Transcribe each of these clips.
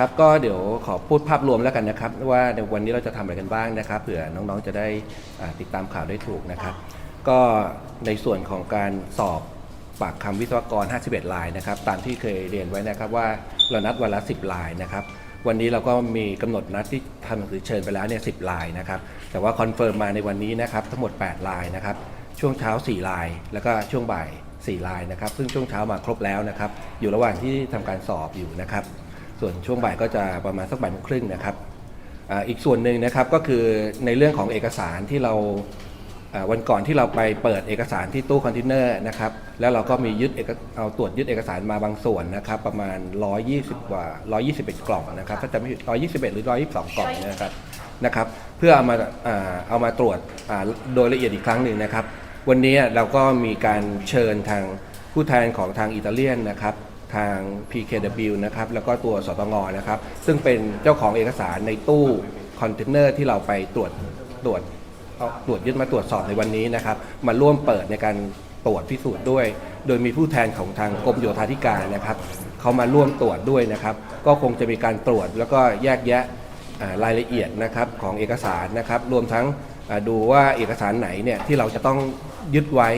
ครับก็เดี๋ยวขอพูดภาพรวมแล้วกันนะครับว่าในวันนี้เราจะทำอะไรกันบ้างนะครับเผื่อน้องๆจะได้อ่าติดตามข่าวได้ถูกนะครับ ก็ในส่วนของการสอบปากคำวิศวกร 51รายนะครับ ตามที่เคยเรียนไว้นะครับว่าเรานัดวันละ 10รายนะครับ วันนี้เราก็มีกำหนดนัดที่ทำหนังสือเชิญไปแล้วเนี่ย10รายนะครับ แต่ว่าคอนเฟิร์มมาในวันนี้นะครับทั้งหมด8รายนะครับ ช่วงเช้า4ราย แล้วก็ช่วงบ่าย4รายนะครับ ซึ่งช่วงเช้ามาครบแล้วนะครับ อยู่ระหว่างที่ทำการสอบอยู่นะครับ ส่วนช่วงบ่ายก็จะประมาณสักบ่ายโมงครึ่งนะครับอ,อีกส่วนหนึ่งนะครับก็คือในเรื่องของเอกสารที่เราวันก่อนที่เราไปเปิดเอกสารที่ตู้คอนเทนเนอร์นะครับแล้วเราก็มียึดเอกเอาตรวจยึดเอกสารมาบางส่วนนะครับประมาณ 120 กว่า 121 กล่องนะครับถ้าจะไม่ผิด121 หรือ 122 กล่องนยนะครับนะครับเพื่อเอามาเอามาตรวจโดยละเอียดอีกครั้งหนึ่งนะครับ วันนี้เราก็มีการเชิญทางผู้แทนของทางอิตาเลียนนะครับ ทาง PKW นะครับแล้วก็ตัวสตงนะครับ ซึ่งเป็นเจ้าของเอกสารในตู้คอนเทนเนอร์ที่เราไปตรวจตรวจตรวจยึดมาตรวจสอบในวันนี้นะครับ มาร่วมเปิดในการตรวจพิสูจน์ด้วย โดยมีผู้แทนของทางกรมโยธาธิการนะครับเขามาร่วมตรวจด้วยนะครับ ก็คงจะมีการตรวจแล้วก็แยกแยะรายละเอียดนะครับของเอกสารนะครับ รวมทั้งดูว่าเอกสารไหนเนี่ยที่เราจะต้องยึดไว้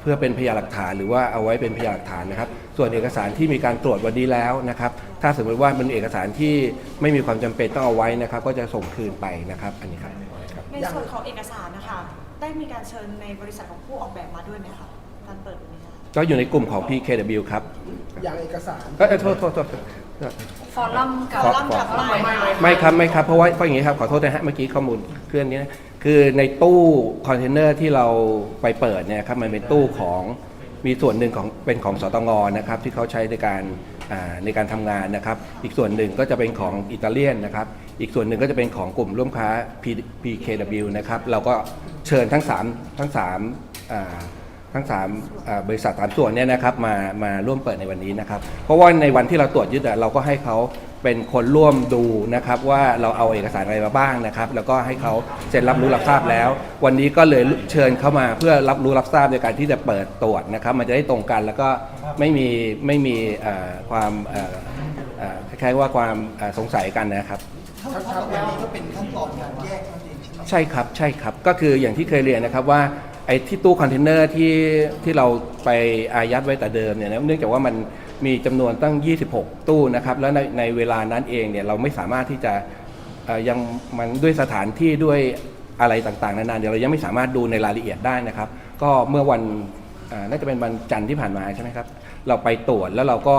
เพื่อเป็นพยานหลักฐานหรือว่าเอาไว้เป็นพยานหลักฐานนะครับ ส่วนเอกสารที่มีการตรวจวันนี้แล้วนะครับ ถ้าสมมติว่ามันเอกสารที่ไม่มีความจำเป็นต้องเอาไว้นะครับ ก็จะส่งคืนไปนะครับ อันนี้ครับครับ ในส่วนของเอกสารนะคะ ได้มีการเชิญในบริษัทของผู้ออกแบบมาด้วยไหมคะการเปิดวันนี้คะก็อยู่ในกลุ่มของ PKW ครับอย่างเอกสาร เอ้ยเอ้ยโทษโทษโทษโทษ ฟอรัมกับขอล่ำกับไลน์ไม่ครับไม่ครับเพราะว่าเพราะอย่างนี้ครับขอโทษนะฮะเมื่อกี้ข้อมูลเคลื่อนนี้นะคือในตู้คอนเทนเนอร์ที่เราไปเปิดเนี่ยครับมันเป็นตู้ของ มีส่วนหนึ่งของเป็นของสตงนะครับที่เขาใช้ในการในการทำงานนะครับ อีกส่วนหนึ่งก็จะเป็นของอิตาเลียนนะครับ อีกส่วนหนึ่งก็จะเป็นของกลุ่มร่วมค้า PKW นะครับ เราก็เชิญทั้งสามทั้งสามทั้งสามบริษัทสามส่วนเนี่ยนะครับมามาร่วมเปิดในวันนี้นะครับ เพราะว่าในวันที่เราตรวจยึดอะเราก็ให้เขา เป็นคนร่วมดูนะครับว่าเราเอาเอกสารอะไรมาบ้างนะครับ แล้วก็ให้เขาเซ็นรับรู้รับทราบแล้ว วันนี้ก็เลยเชิญเข้ามาเพื่อรับรู้รับทราบในการที่จะเปิดตรวจนะครับ มันจะได้ตรงกันแล้วก็ไม่มีไม่มีเอ่อความเอ่อเอ่อคล้ายๆว่าความเอ่อสงสัยกันนะครับทั้งทั้งวันนี้ก็เป็นขั้นตอนการแยกนั่นเองใช่ไหมใช่ครับใช่ครับก็คืออย่างที่เคยเรียนนะครับว่า ไอ้ที่ตู้คอนเทนเนอร์ที่ที่เราไปอายัดไว้แต่เดิมเนี่ยนะเนื่องจากว่ามันมีจำนวนตั้ง 26 ตู้นะครับ แล้วในในเวลานั้นเองเนี่ยเราไม่สามารถที่จะยังมันด้วยสถานที่ด้วยอะไรต่างๆนานาเดี๋ยวเรายังไม่สามารถดูในรายละเอียดได้นะครับ ก็เมื่อวันน่าจะเป็นวันจันทร์ที่ผ่านมาใช่ไหมครับ เราไปตรวจแล้วเราก็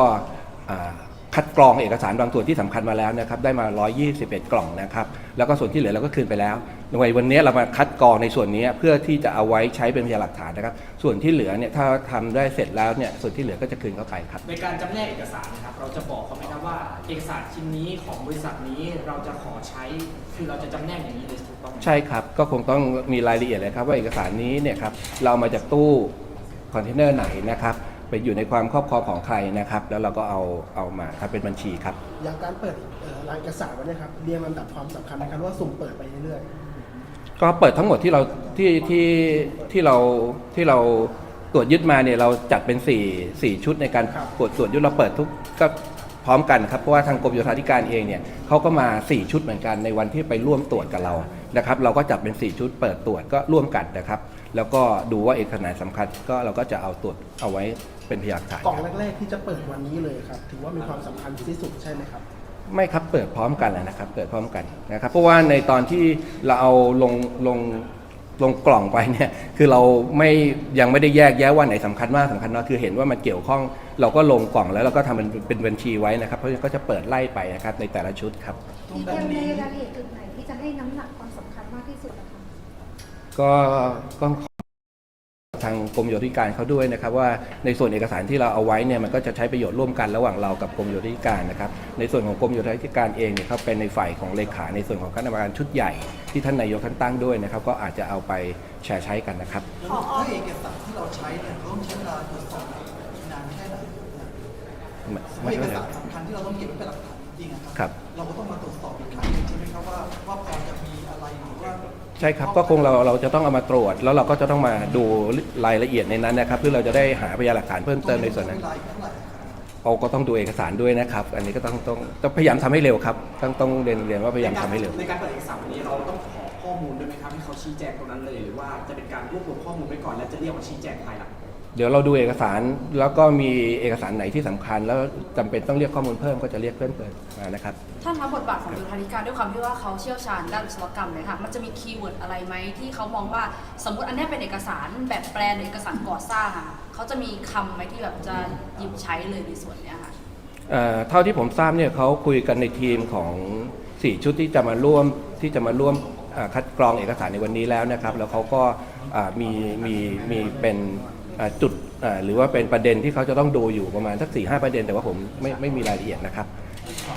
คัดกรองเอกสารบางส่วนที่สำคัญมาแล้วนะครับได้มา 121 กล่องนะครับแล้วก็ส่วนที่เหลือเราก็คืนไปแล้วในวันนี้เรามาคัดกรองในส่วนนี้เพื่อที่จะเอาไว้ใช้เป็นพยานหลักฐานนะครับส่วนที่เหลือเนี่ยถ้าทำได้เสร็จแล้วเนี่ยส่วนที่เหลือก็จะคืนเข้าไปครับในการจำแนกเอกสารนะครับเราจะบอกเขาไหมครับว่าเอกสารชิ้นนี้ของบริษัทนี้เราจะขอใช้คือเราจะจำแนกอย่างนี้เลยถูกต้องไหมใช่ครับก็คงต้องมีรายละเอียดเลยครับว่าเอกสารนี้เนี่ยครับเราเอามาจากตู้คอนเทนเนอร์ไหนนะครับ ไปอยู่ในความครอบครองของใครนะครับ แล้วเราก็เอาเอามาทำเป็นบัญชีครับ อย่างการเปิดเอ่อรายเอกสารวันนี้ครับเรียงลำดับความสำคัญนะครับว่าสุ่มเปิดไปเรื่อยก็เปิดทั้งหมดที่เราที่ที่ที่เราที่เราตรวจยึดมาเนี่ยเราจัดเป็น4 4ชุดในการตรวจตรวจยึดเราเปิดทุกก็พร้อมกันครับเพราะว่าทางกรมโยธาธิการเองเนี่ยเขาก็มา 4 ชุดเหมือนกันในวันที่ไปร่วมตรวจกับเรานะครับ เราก็จัดเป็น 4 ชุดเปิดตรวจก็ร่วมกันนะครับ แล้วก็ดูว่าเอกสารสำคัญก็เราก็จะเอาตรวจเอาไว้เป็นพยานหลักฐานๆกล่องครับแรก ๆ ที่จะเปิดวันนี้เลยครับ ถือว่ามีความสำคัญที่สุดใช่ไหมครับ ไม่ครับเปิดพร้อมกันแหละนะครับ เปิดพร้อมกันนะครับ เพราะว่าในตอนที่เราเอาลงลงลงกล่องไปเนี่ยคือเราไม่ยังไม่ได้แยกแยะว่าไหนสำคัญมากสำคัญน้อยคือเห็นว่ามันเกี่ยวข้อง เราก็ลงกล่องแล้วเราก็ทำเป็นเป็นบัญชีไว้นะครับ เพราะฉะนั้นก็จะเปิดไล่ไปนะครับในแต่ละชุดครับ ดีเทลในรายละเอียดจุดไหนที่จะให้น้ำหนักความสำคัญมากที่สุดนะคะ ก็ก็ขอทางกรมโยธาธิการเขาด้วยนะครับว่าในส่วนเอกสารที่เราเอาไว้เนี่ยมันก็จะใช้ประโยชน์ร่วมกันระหว่างเรากับกรมโยธาธิการนะครับในส่วนของกรมโยธาธิการเองเนี่ยเขาเป็นในฝ่ายของเลขาในส่วนของคณะกรรมการชุดใหญ่ที่ท่านนายกท่านตั้งด้วยนะครับก็อาจจะเอาไปแชร์ใช้กันนะครับขอถ้าเอกสารที่เราใช้เนี่ยเราต้องใช้เวลาตรวจสอบนานแค่ไหนไม่เพไม่ราะเอกไม่สารสำคัญที่เราต้องเก็บไว้เป็นหลักฐานจริงๆอะคครัรับ เราก็ต้องมาตรวจสอบอีกครั้งหนึ่งใช่ไหมครับว่าว่าพอจะมีอะไรหรือว่า ใช่ครับก็คงเราเราจะต้องเอามาตรวจ แล้วเราก็จะต้องมาดูรายละเอียดในนั้นนะครับ เพื่อเราจะได้หาพยานหลักฐานเพิ่มเติมในส่วนนั้นเราก็ต้องดูเอกสารด้วยนะครับ อันนี้ก็ต้องต้องต้องพยายามทำให้เร็วครับต้องต้องเรียนเรียนว่าพยายามทำให้เร็ว ในการเปิดเอกสารวันนี้เราต้องขอข้อมูลด้วยไหมครับให้เขาชี้แจงตรงนั้นเลยหรือว่าจะเป็นการรวบรวมข้อมูลไว้ก่อนแล้วจะเรียกมาชี้แจงภายหลัง เดี๋ยวเราดูเอกสารแล้วก็มีเอกสารไหนที่สำคัญ แล้วจำเป็นต้องเรียกข้อมูลเพิ่มก็จะเรียกเพิ่มเติมมานะครับ ท่านคะบทบาทของโยธาธิการด้วยความที่ว่าเขาเชี่ยวชาญด้านวิศวกรรมเลยค่ะ มันจะมีคีย์เวิร์ดอะไรไหมที่เขามองว่าสมมติอันเนี้ยเป็นเอกสารแบบแปลนหรือเอกสารก่อสร้างอะค่ะเขาจะมีคำไหมที่แบบจะหยิบใช้เลยในส่วนเนี้ยค่ะ เอ่อเท่าที่ผมทราบเนี่ยเขาคุยกันในทีมของ 4 ชุดที่จะมาร่วมที่จะมาร่วมเอ่อคัดกรองเอกสารในวันนี้แล้วนะครับ แล้วเขาก็อ่ามีมีมีเป็นอ่า จุดอ่าหรือว่าเป็นประเด็นที่เขาจะต้องดูอยู่ประมาณสักสี่ห้าประเด็น แต่ว่าผมไม่ไม่มีรายละเอียดนะครับ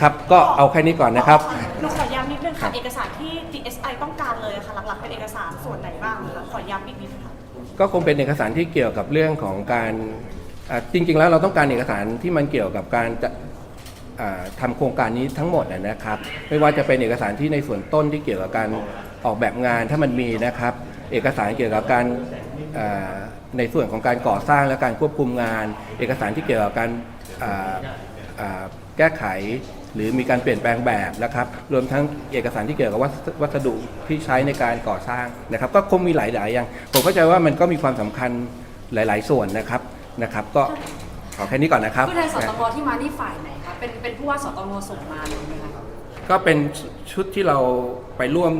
ครับก็เอาแค่นี้ก่อนนะครับหนูขอย้ำนิดนึงค่ะเอกสารที่ DSI ต้องการเลยค่ะหลักๆเป็นเอกสารส่วนไหนบ้างคะขอย้ำอีกนิดค่ะก็คงเป็นเอกสารที่เกี่ยวกับเรื่องของการอ่าจริง ๆ แล้วเราต้องการเอกสารที่มันเกี่ยวกับการจะอ่าทำโครงการนี้ทั้งหมดนะนะครับ ไม่ว่าจะเป็นเอกสารที่ในส่วนต้นที่เกี่ยวกับการออกแบบงานถ้ามันมีนะครับ เอกสารเกี่ยวกับการอ่า ในส่วนของการก่อสร้างและการควบคุมงาน เอกสารที่เกี่ยวกับการอ่าอ่าแก้ไข หรือมีการเปลี่ยนแปลงแบบนะครับ รวมทั้งเอกสารที่เกี่ยวกับวัสวัสดุที่ใช้ในการก่อสร้างนะครับ ก็คงมีหลาย ๆ อย่าง ผมเข้าใจว่ามันก็มีความสำคัญหลาย ๆ ส่วนนะครับนะครับ ก็ขอแค่นี้ก่อนนะครับผู้แทนสตงที่มานี่ฝ่ายไหนคะเป็นเป็นผู้ว่าสตงส่งมาเลยไหมคะก็เป็นชุดที่เราไปร่วม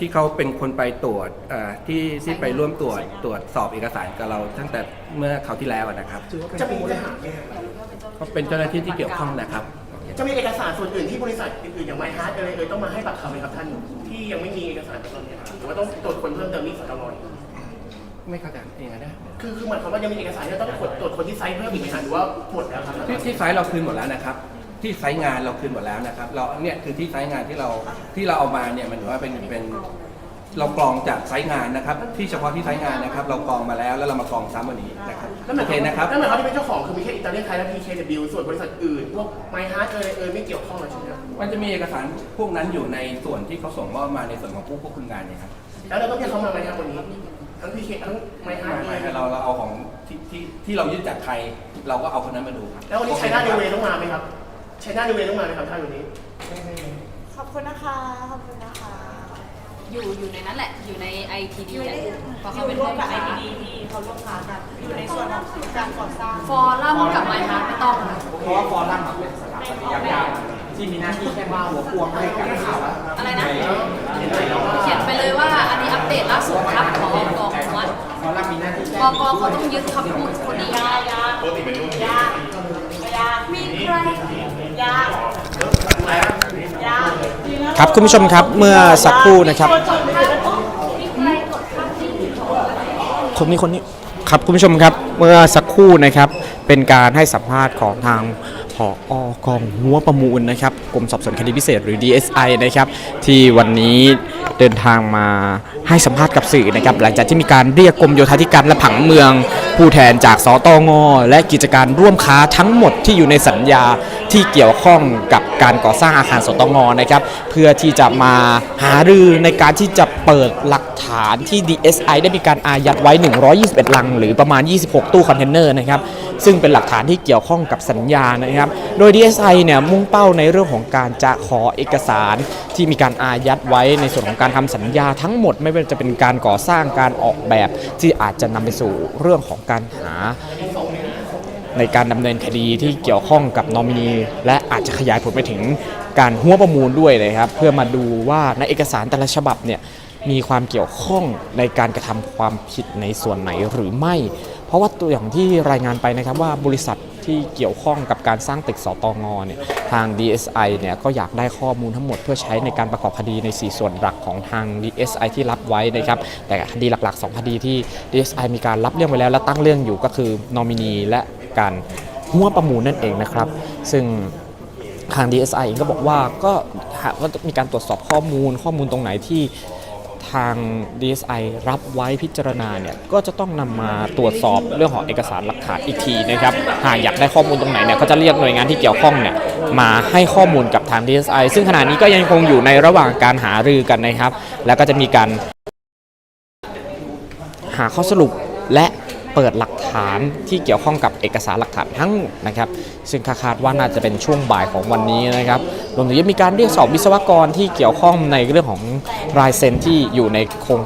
ที่เขาเป็นคนไปตรวจอ่าที่ที่ไปร่วมตรวจตรวจสอบเอกสารกับเราตั้งแต่เมื่อคราวที่แล้วนะครับถือว่าเป็นผู้บริหารไหมครับก็เป็นเจ้าหน้าที่ที่เกี่ยวข้องนะครับ จะมีเอกสารส่วนอื่นที่บริษัทอื่นๆอย่างไมฮาร์ดอะไรเอ่ยต้องมาให้ปากคำไหมครับท่านที่ยังไม่มีเอกสารตอนนี้หรือว่าต้องตรวจคนเพิ่มเติมที่สตงอีกไม่เข้าใจเองนะคือคือหมายความว่ายังมีเอกสารที่ต้องตรวจตรวจคนที่ไซต์เพิ่มอีกไหมครับหรือว่าหมดแล้วครับ ที่ที่ไซต์เราคืนหมดแล้วนะครับ ที่ไซต์งานเราคืนหมดแล้วนะครับ เราเนี่ยคือที่ไซต์งานที่เราที่เราเอามาเนี่ยมันถือว่าเป็นเป็นเรากรองจากไซต์งานนะครับ ที่เฉพาะที่ไซต์งานนะครับ เรากรองมาแล้วแล้วเรามากรองซ้ำวันนี้นะครับนั่นหมาโอยคเความนะครับนั่นหมายความว่าที่เป็นเจ้าของคือมีแค่อิตาเลียนไทยและ PKW ส่วนบริษัทอื่น พวกไมฮาร์ดเอ่ยเอ่ยไม่เกี่ยวข้องเลยใช่ไหมครับมันจะมีเอกสารพวกนั้นอยู่ในส่วนที่เขาส่งมอบมาในส่วนของผู้ควบคุมงานเนี่ยครับแล้วเราต้องเรียกเขามาไหมครับวันนี้ทั้ง PK ทั้งไมฮาร์ดไม่เอ่ยไม่เราเราเอาของที่ที่ที่เรายึดจากใคร เราก็เอาคนนั้นมาดูครับแล้ววันนี้ไชน่าเดเวต้องมาไหมครับ ไชน่าเดเวต้องมาไหมครับท่านวันนี้ ขอบคุณนะคะ ขอบคุณนะคะ อยู่อยู่ในนั้นแหละ อยู่ใน ITD อยู่อะในเพราะอเขายู่เป็นร่วมผู้กับค้า IPD ที่เขาร่วมค้ากัน อยู่ในส่วนของการก่อสร้างฟอรัมกับไมฮาร์ไม่ต้องค่ะเพราะว่าฟอรัมอะเป็นสถาปัตยกรรมที่มีหน้าที่แค่ว่าหัวพวงให้กันข่าวอะไรนะ เขียนไปเลยว่าอันนี้อัปเดตล่าสุดครับของกองวัดฟอรัมมีหน้าที่แค่กกเขาต้องยึดคำพูดคนนี้ ยากยากยากยาก มีใคร ยากยาก ครับคุณผู้ชมครับเมื่อสักครู่นะครับคนนี้คนนี้ครับคุณผู้ชมครับเมื่อสักครู่นะครับเป็นการให้สัมภาษณ์ของทางผออกองหัวประมูลนะครับกรมสอบสวนคดีพิเศษหรือ DSI นะครับที่วันนี้เดินทางมาให้สัมภาษณ์กับสื่อนะครับหลังจากที่มีการเรียกกรมโยธาธิการและผังเมือง ผู้แทนจากสตงและกิจการร่วมค้าทั้งหมดที่อยู่ในสัญญาที่เกี่ยวข้องกับการก่อสร้างอาคารสตงนะครับ เพื่อที่จะมาหารือในการที่จะเปิดหลักฐานที่ DSI ได้มีการอายัดไว้ 121 ลัง หรือประมาณ 26 ตู้คอนเทนเนอร์นะครับ ซึ่งเป็นหลักฐานที่เกี่ยวข้องกับสัญญานะครับ โดย DSI เนี่ยมุ่งเป้าในเรื่องของการจะขอเอกสารที่มีการอายัดไว้ในส่วนของการทำสัญญาทั้งหมดไม่ว่าจะเป็นการก่อสร้างการออกแบบที่อาจจะนำไปสู่เรื่องของการหาในการดำเนินคดีที่เกี่ยวข้องกับนอมินีและอาจจะขยายผลไปถึงการหัวประมูลด้วยเลยครับ เพื่อมาดูว่าในเอกสารแต่ละฉบับเนี่ยมีความเกี่ยวข้องในการกระทำความผิดในส่วนไหนหรือไม่ เพราะว่าตัวอย่างที่รายงานไปนะครับว่าบริษัทที่เกี่ยวข้องกับการสร้างตึกสตองเนี่ยทาง DSI เนี่ยก็อยากได้ข้อมูลทั้งหมดเพื่อใช้ในการประกอบคดีใน 4 ส่วนหลักของทาง DSI ที่รับไว้นะครับแต่คดีหลักๆ 2 คดีที่ DSI มีการรับเรื่องไว้แล้วและตั้งเรื่องอยู่ก็คือนอมินีและการหัวประมูลนั่นเองนะครับ ซึ่งทาง DSI เองก็บอกว่าก็หากว่ามีการตรวจสอบข้อมูลข้อมูลตรงไหนที่ ทาง DSI รับไว้พิจารณาเนี่ยก็จะต้องนำมาตรวจสอบเรื่องของเอกสารหลักฐานอีกทีนะครับหากอยากได้ข้อมูลตรงไหนเนี่ยก็จะเรียกหน่วยงานที่เกี่ยวข้องเนี่ยมาให้ข้อมูลกับทาง DSI ซึ่งขณะนี้ก็ยังคงอยู่ในระหว่างการหารือกันนะครับ แล้วก็จะมีการหาข้อสรุปและ เปิดหลักฐานที่เกี่ยวข้องกับเอกสารหลักฐานทั้งหมดนะครับซึ่งคาดว่าน่าจะเป็นช่วงบ่ายของวันนี้นะครับรวมถึงยังมีการเรียกสอบวิศวกรที่เกี่ยวข้องในเรื่องของรายเซ็นที่อยู่ในโครง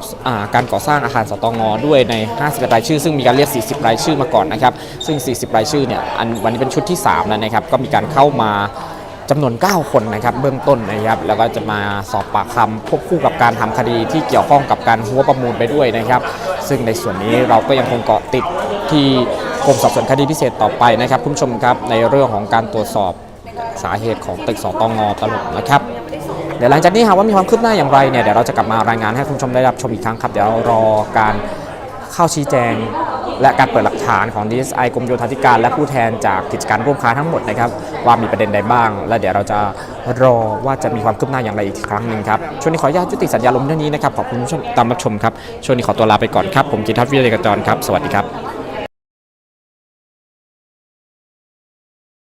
การก่อสร้างอาคารสตงด้วยใน 50 รายชื่อ ซึ่งมีการเรียก 40 รายชื่อมาก่อนนะครับซึ่ง 40 รายชื่อเนี่ยอันวันนี้เป็นชุดที่ 3 แล้วนะครับก็มีการเข้ามาจำนวน 9 คนนะครับเบื้องต้นนะครับแล้วก็จะมาสอบปากคำควบคู่กับการทำคดีที่เกี่ยวข้องกับการหัวประมูลไปด้วยนะครับ ซึ่งในส่วนนี้เราก็ยังคงเกาะติดที่กรมสอบสวนคดีพิเศษต่อไปนะครับ คุณผู้ชมครับในเรื่องของการตรวจสอบสาเหตุของตึกสตงตลกนะครับเดี๋ยวหลังจากนี้หากว่ามีความคืบหน้าอย่างไรเนี่ยเดี๋ยวเราจะกลับมารายงานให้คุณผู้ชมได้รับชมอีกครั้งครับ เดี๋ยวรอการเข้าชี้แจง และการเปิดหลักฐานของ DSI กรมโยธาธิการ และผู้แทนจากกิจการร่วมค้าทั้งหมดนะครับว่ามีประเด็นใดบ้าง และเดี๋ยวเราจะรอว่าจะมีความคืบหน้าอย่างไรอีกครั้งหนึ่งครับ ช่วงนี้ขออนุญาตยุติสัญญาลมเท่านี้นะครับขอบคุณผู้ชมตามรับชมครับช่วงนี้ขอตัวลาไปก่อนครับผมกิตทัศน์วิทยากรจรครับสวัสดีครับ